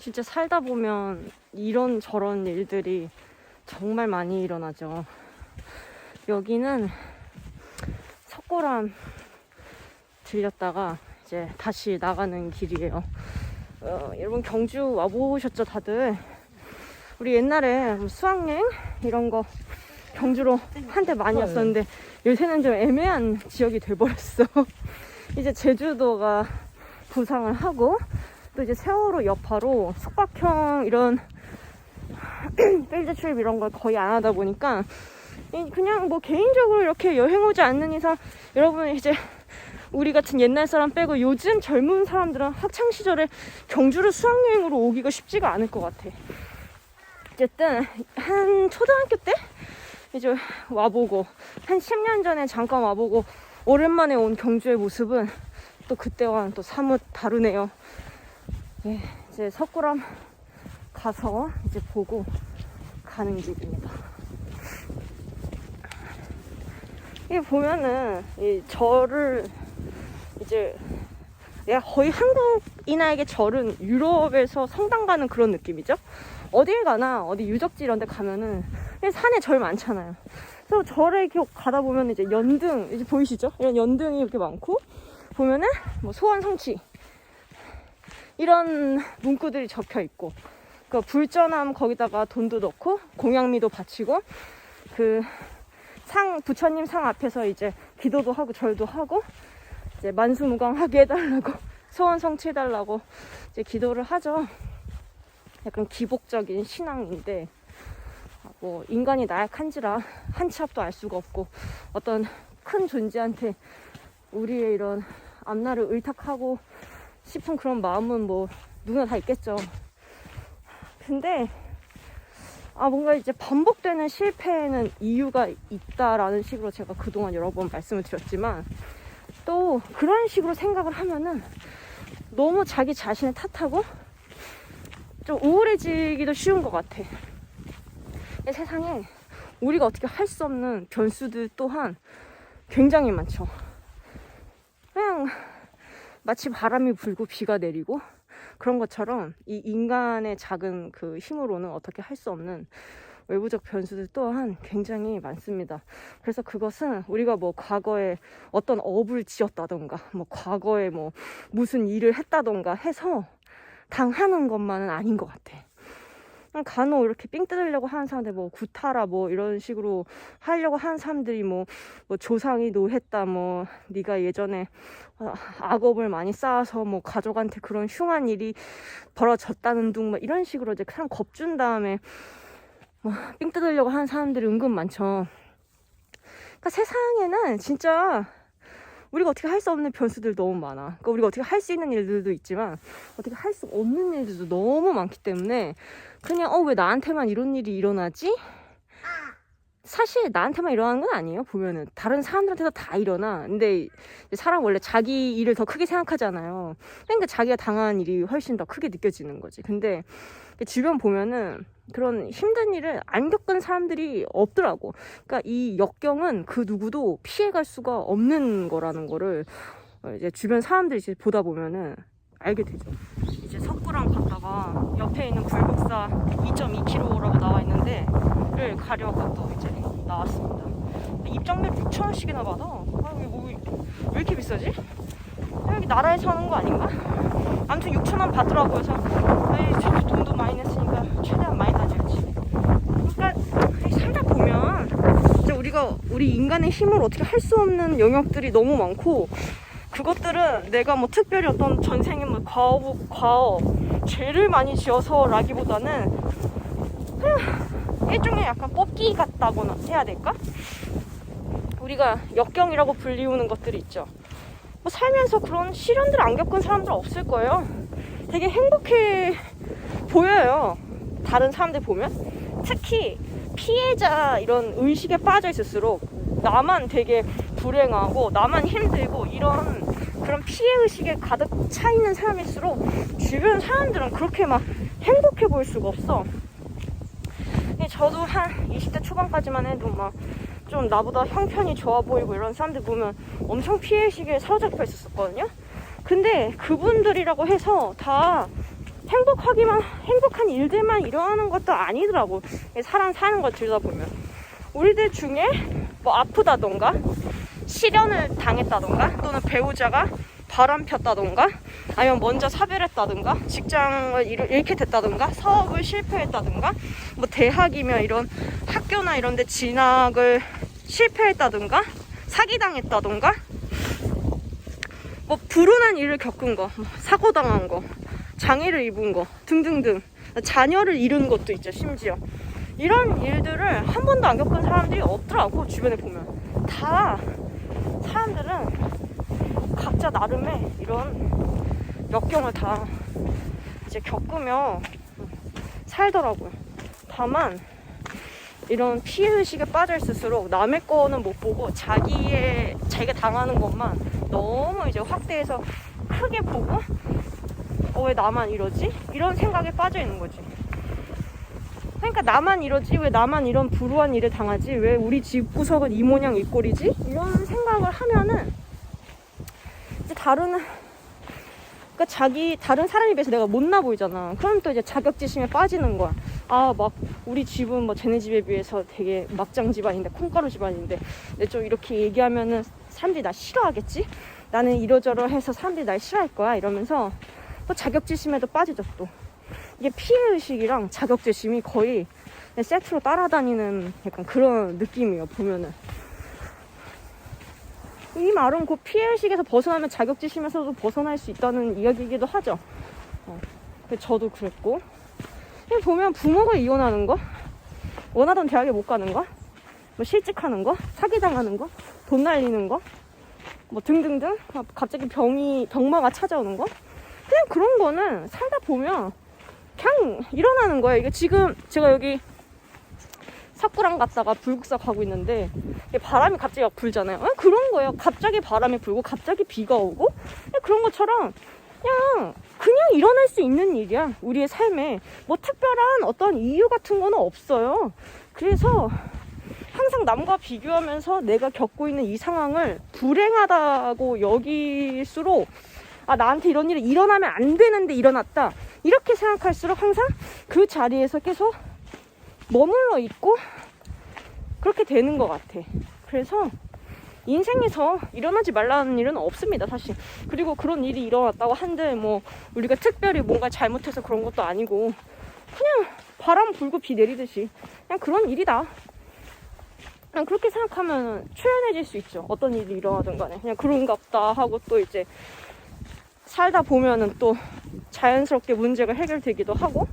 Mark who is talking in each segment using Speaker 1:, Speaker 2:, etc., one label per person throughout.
Speaker 1: 진짜 살다 보면 이런 저런 일들이 정말 많이 일어나죠. 여기는 석고람 들렸다가 이제 다시 나가는 길이에요. 어, 여러분 경주 와보셨죠 다들? 우리 옛날에 뭐 수학여행 이런 거 경주로 한때 많이 왔었는데 요새는 좀 애매한 지역이 돼버렸어. 이제 제주도가 부상을 하고 또 이제 세월호 여파로 숙박형 이런 필드 트립 이런 걸 거의 안 하다 보니까 이- 그냥 뭐 개인적으로 이렇게 여행 오지 않는 이상 여러분 이제 우리 같은 옛날 사람 빼고 요즘 젊은 사람들은 학창 시절에 경주를 수학여행으로 오기가 쉽지가 않을 것 같아. 어쨌든 한 초등학교 때 이제 와보고 한 10년 전에 잠깐 와보고 오랜만에 온 경주의 모습은 또 그때와는 또 사뭇 다르네요. 예, 이제 석굴암 가서 이제 보고 가는 길입니다. 이게 보면은 이 절을 이제 내가 거의 한국인에게 절은 유럽에서 성당 가는 그런 느낌이죠. 어딜 가나 어디 유적지 이런 데 가면은 그냥 산에 절 많잖아요. 그래서 절에 이렇게 가다 보면 이제 연등 이제 보이시죠? 이런 연등이 이렇게 많고 보면은 뭐 소원 성취 이런 문구들이 적혀 있고 그 불전함 거기다가 돈도 넣고 공양미도 바치고 그 상 부처님 상 앞에서 이제 기도도 하고 절도 하고 이제 만수무강하게 해달라고 소원 성취해달라고 이제 기도를 하죠. 약간 기복적인 신앙인데 아, 뭐 인간이 나약한지라 한 치 앞도 알 수가 없고 어떤 큰 존재한테 우리의 이런 앞날을 의탁하고 싶은 그런 마음은 뭐 누구나 다 있겠죠. 근데 아 뭔가 이제 반복되는 실패에는 이유가 있다라는 식으로 제가 그동안 여러 번 말씀을 드렸지만 또 그런 식으로 생각을 하면은 너무 자기 자신을 탓하고 좀 우울해지기도 쉬운 것 같아. 이 세상에 우리가 어떻게 할 수 없는 변수들 또한 굉장히 많죠. 그냥 마치 바람이 불고 비가 내리고 그런 것처럼 이 인간의 작은 그 힘으로는 어떻게 할 수 없는 외부적 변수들 또한 굉장히 많습니다. 그래서 그것은 우리가 뭐 과거에 어떤 업을 지었다던가, 뭐 과거에 뭐 무슨 일을 했다던가 해서 당하는 것만은 아닌 것 같아. 그냥 간혹 이렇게 삥 뜯으려고 하는 사람들 뭐 구타라 뭐 이런 식으로 하려고 하는 사람들이 뭐, 뭐 조상이 노했다 뭐 네가 예전에 아, 악업을 많이 쌓아서 뭐 가족한테 그런 흉한 일이 벌어졌다는 둥 뭐 이런 식으로 이제 사람 겁준 다음에 뭐 삥 뜯으려고 하는 사람들이 은근 많죠. 그러니까 세상에는 진짜 우리가 어떻게 할 수 없는 변수들 너무 많아. 그러니까 우리가 어떻게 할 수 있는 일들도 있지만 어떻게 할 수 없는 일들도 너무 많기 때문에 그냥 어 왜 나한테만 이런 일이 일어나지? 사실 나한테만 일어나는 건 아니에요. 보면은 다른 사람들한테도 다 일어나. 근데 사람 원래 자기 일을 더 크게 생각하잖아요. 그러니까 자기가 당한 일이 훨씬 더 크게 느껴지는 거지. 근데 주변 보면은 그런 힘든 일을 안 겪은 사람들이 없더라고. 그러니까 이 역경은 그 누구도 피해갈 수가 없는 거라는 거를 어, 이제 주변 사람들이 보다 보면은 알게 되죠. 이제 석구랑 갔다가 옆에 있는 불국사 2.2km라고 나와 있는데를 가려고 또 이제 나왔습니다. 입장료 6천 원씩이나 받아. 아, 이게 뭐, 왜 이렇게 비싸지? 여기 나라에서 하는 거 아닌가? 아무튼 6천 원 받더라고요. 그래서 에이, 저 돈도 많이 냈으니까 최대한 많이 다녀야지. 그러니까 이 살다 보면 진짜 우리가 우리 인간의 힘으로 어떻게 할 수 없는 영역들이 너무 많고 그것들은 내가 뭐 특별히 어떤 전생에 뭐 과업, 과업, 죄를 많이 지어서라기보다는 일종의 약간 뽑기 같다거나 해야 될까? 우리가 역경이라고 불리우는 것들이 있죠. 뭐 살면서 그런 시련들 안 겪은 사람들 없을 거예요. 되게 행복해 보여요. 다른 사람들 보면. 특히 피해자 이런 의식에 빠져 있을수록 나만 되게 불행하고 나만 힘들고 이런 그런 피해 의식에 가득 차 있는 사람일수록 주변 사람들은 그렇게 막 행복해 보일 수가 없어. 근데 저도 한 20대 초반까지만 해도 막 좀 나보다 형편이 좋아 보이고 이런 사람들 보면 엄청 피해의식에 사로잡혀 있었거든요. 근데 그분들이라고 해서 다 행복하기만 행복한 일들만 일어나는 것도 아니더라고 사람 사는 거 들여다보면 우리들 중에 뭐 아프다던가 실연을 당했다던가 또는 배우자가 바람 폈다던가 아니면 먼저 사별했다던가 직장을 잃- 잃게 됐다던가 사업을 실패했다던가 뭐 대학이면 이런 학교나 이런 데 진학을 실패했다던가 사기당했다던가 뭐 불운한 일을 겪은 거, 뭐 사고 당한 거, 장애를 입은 거 등등등 자녀를 잃은 것도 있죠 심지어. 이런 일들을 한 번도 안 겪은 사람들이 없더라고 주변에 보면. 다 사람들은 각자 나름의 이런 역경을 다 이제 겪으며 살더라고요 다만 이런 피해의식에 빠져 있을수록 남의 거는 못 보고 자기의 자기가 당하는 것만 너무 이제 확대해서 크게 보고 어, 왜 나만 이러지? 이런 생각에 빠져 있는 거지. 그러니까 나만 이러지? 왜 나만 이런 불우한 일을 당하지? 왜 우리 집 구석은 이 모양 이 꼴이지? 이런 생각을 하면은 이제 다른 그러니까 자기 다른 사람에 비해서 내가 못나 보이잖아. 그럼 또 이제 자격지심에 빠지는 거야. 아 막 우리 집은 뭐 쟤네 집에 비해서 되게 막장 집안인데 콩가루 집안인데 근데 좀 이렇게 얘기하면은 사람들이 나 싫어하겠지? 나는 이러저러해서 사람들이 날 싫어할 거야 이러면서 또 자격지심에도 빠지죠 또 이게 피해의식이랑 자격지심이 거의 세트로 따라다니는 약간 그런 느낌이에요 보면은. 이 말은 곧 피해의식에서 벗어나면 자격지심에서도 벗어날 수 있다는 이야기이기도 하죠. 어, 저도 그랬고. 보면 부모가 이혼하는 거? 원하던 대학에 못 가는 거? 뭐 실직하는 거? 사기당하는 거? 돈 날리는 거? 뭐 등등등? 아, 갑자기 병이 병마가 찾아오는 거? 그냥 그런 거는 살다 보면 그냥 일어나는 거예요. 이게 지금 제가 여기 사쿠랑 갔다가 불국사 가고 있는데 바람이 갑자기 막 불잖아요. 그냥 그런 거예요. 갑자기 바람이 불고 갑자기 비가 오고 그냥 그런 것처럼 그냥 그냥 일어날 수 있는 일이야. 우리의 삶에 뭐 특별한 어떤 이유 같은 거는 없어요. 그래서 항상 남과 비교하면서 내가 겪고 있는 이 상황을 불행하다고 여길수록 아 나한테 이런 일이 일어나면 안 되는데 일어났다 이렇게 생각할수록 항상 그 자리에서 계속 머물러 있고 그렇게 되는 것 같아. 그래서 인생에서 일어나지 말라는 일은 없습니다 사실. 그리고 그런 일이 일어났다고 한들 뭐 우리가 특별히 뭔가 잘못해서 그런 것도 아니고 그냥 바람 불고 비 내리듯이 그냥 그런 일이다. 그냥 그렇게 생각하면 초연해질 수 있죠. 어떤 일이 일어나든 간에. 그냥 그런갑다 하고 또 이제 살다 보면은 또 자연스럽게 문제가 해결되기도 하고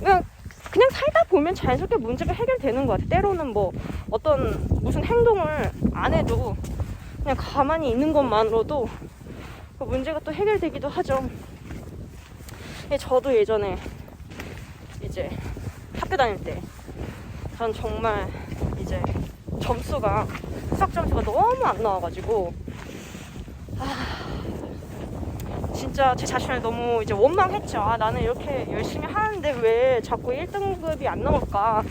Speaker 1: 그냥 그냥 살다 보면 자연스럽게 문제가 해결되는 것 같아. 때로는 뭐 어떤 무슨 행동을 안 해도 그냥 가만히 있는 것만으로도 그 문제가 또 해결되기도 하죠. 예, 저도 예전에 이제 학교 다닐 때 전 정말 이제 점수가 수학 점수가 너무 안 나와가지고 진짜 제 자신을 너무 이제 원망했죠. 아, 나는 이렇게 열심히 하는데 왜 자꾸 1등급이 안 나올까?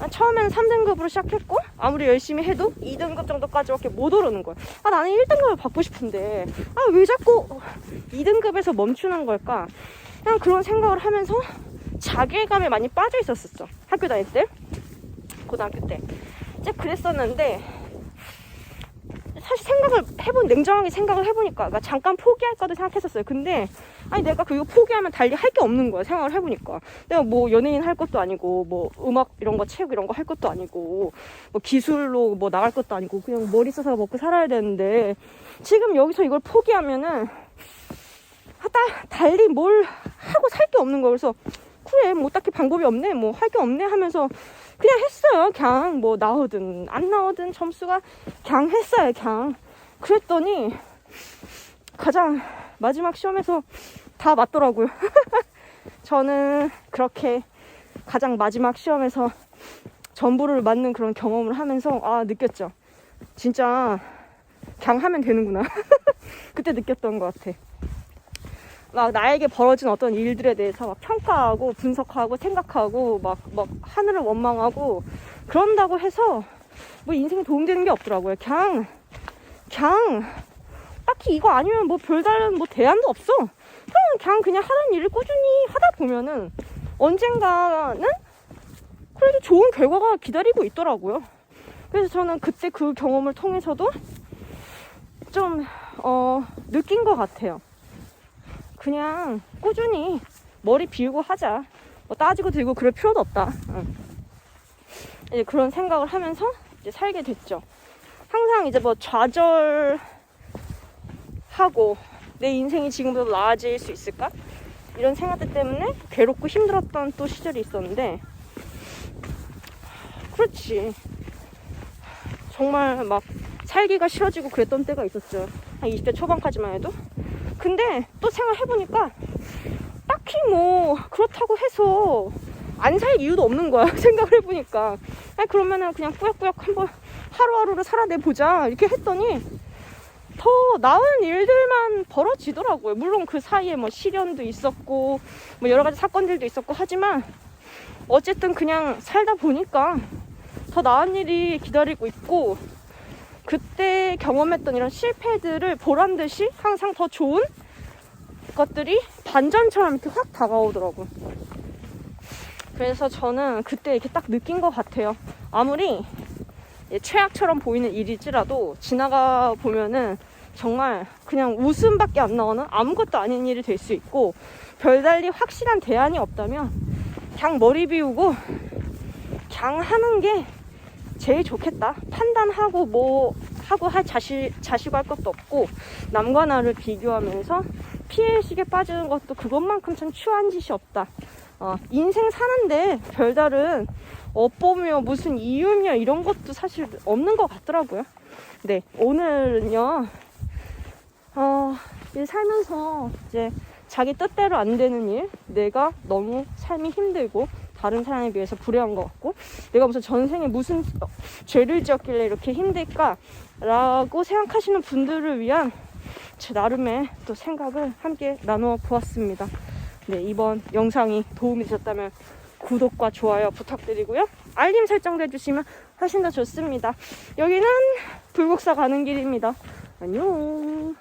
Speaker 1: 아, 처음에는 3등급으로 시작했고 아무리 열심히 해도 2등급 정도까지밖에 못 오르는 거야. 아 나는 1등급을 받고 싶은데 아 왜 자꾸 2등급에서 멈추는 걸까? 그냥 그런 생각을 하면서 자괴감에 많이 빠져 있었었죠. 학교 다닐 때, 고등학교 때. 이제 그랬었는데 사실 생각을 해본 냉정하게 생각을 해보니까 그러니까 잠깐 포기할까도 생각했었어요. 근데 아니 내가 그거 포기하면 달리 할 게 없는 거야. 생각을 해보니까 내가 뭐 연예인 할 것도 아니고 뭐 음악 이런 거 체육 이런 거 할 것도 아니고 뭐 기술로 뭐 나갈 것도 아니고 그냥 머리 써서 먹고 살아야 되는데 지금 여기서 이걸 포기하면은 하다 달리 뭘 하고 살 게 없는 거야. 그래서 그래 뭐 딱히 방법이 없네 뭐 할 게 없네 하면서 그냥 했어요. 그냥 뭐 나오든 안 나오든 점수가 그냥 했어요. 그냥 그랬더니 가장 마지막 시험에서 다 맞더라고요. 저는 그렇게 가장 마지막 시험에서 전부를 맞는 그런 경험을 하면서 아 느꼈죠. 진짜 그냥 하면 되는구나. 그때 느꼈던 것 같아. 막 나에게 벌어진 어떤 일들에 대해서 막 평가하고 분석하고 생각하고 막, 막 하늘을 원망하고 그런다고 해서 뭐 인생에 도움되는 게 없더라고요. 그냥, 그냥 딱히 이거 아니면 뭐 별다른 뭐 대안도 없어. 그럼 그냥 그냥 하던 일을 꾸준히 하다 보면은 언젠가는 그래도 좋은 결과가 기다리고 있더라고요. 그래서 저는 그때 그 경험을 통해서도 좀, 어, 느낀 것 같아요. 그냥 꾸준히 머리 비우고 하자. 뭐 따지고 들고 그럴 필요도 없다. 응. 이제 그런 생각을 하면서 이제 살게 됐죠. 항상 이제 뭐 좌절하고 내 인생이 지금보다 나아질 수 있을까? 이런 생각들 때문에 괴롭고 힘들었던 또 시절이 있었는데, 그렇지. 정말 막 살기가 싫어지고 그랬던 때가 있었죠. 한 20대 초반까지만 해도. 근데 또 생각해보니까 딱히 뭐 그렇다고 해서 안 살 이유도 없는 거야. 생각을 해보니까. 아니, 그러면은 그냥 꾸역꾸역 한번 하루하루를 살아내보자. 이렇게 했더니 더 나은 일들만 벌어지더라고요. 물론 그 사이에 뭐 시련도 있었고, 뭐 여러 가지 사건들도 있었고 하지만 어쨌든 그냥 살다 보니까 더 나은 일이 기다리고 있고, 그때 경험했던 이런 실패들을 보란 듯이 항상 더 좋은 것들이 반전처럼 이렇게 확 다가오더라고요. 그래서 저는 그때 이렇게 딱 느낀 것 같아요. 아무리 예, 최악처럼 보이는 일이지라도 지나가 보면은 정말 그냥 웃음밖에 안 나오는 아무것도 아닌 일이 될 수 있고 별달리 확실한 대안이 없다면 그냥 머리 비우고 그냥 하는 게 제일 좋겠다. 판단하고 뭐 하고 할 자시, 자시고 할 것도 없고 남과 나를 비교하면서 피해의식에 빠지는 것도 그것만큼 전 추한 짓이 없다. 어, 인생 사는데 별다른 업보며 무슨 이유며 이런 것도 사실 없는 것 같더라고요. 네, 오늘은요, 어, 이제 살면서 이제 자기 뜻대로 안 되는 일, 내가 너무 삶이 힘들고 다른 사람에 비해서 불행한 것 같고, 내가 무슨 전생에 무슨 죄를 지었길래 이렇게 힘들까라고 생각하시는 분들을 위한 제 나름의 또 생각을 함께 나누어 보았습니다. 네, 이번 영상이 도움이 되셨다면 구독과 좋아요 부탁드리고요. 알림 설정도 해주시면 훨씬 더 좋습니다. 여기는 불국사 가는 길입니다. 안녕.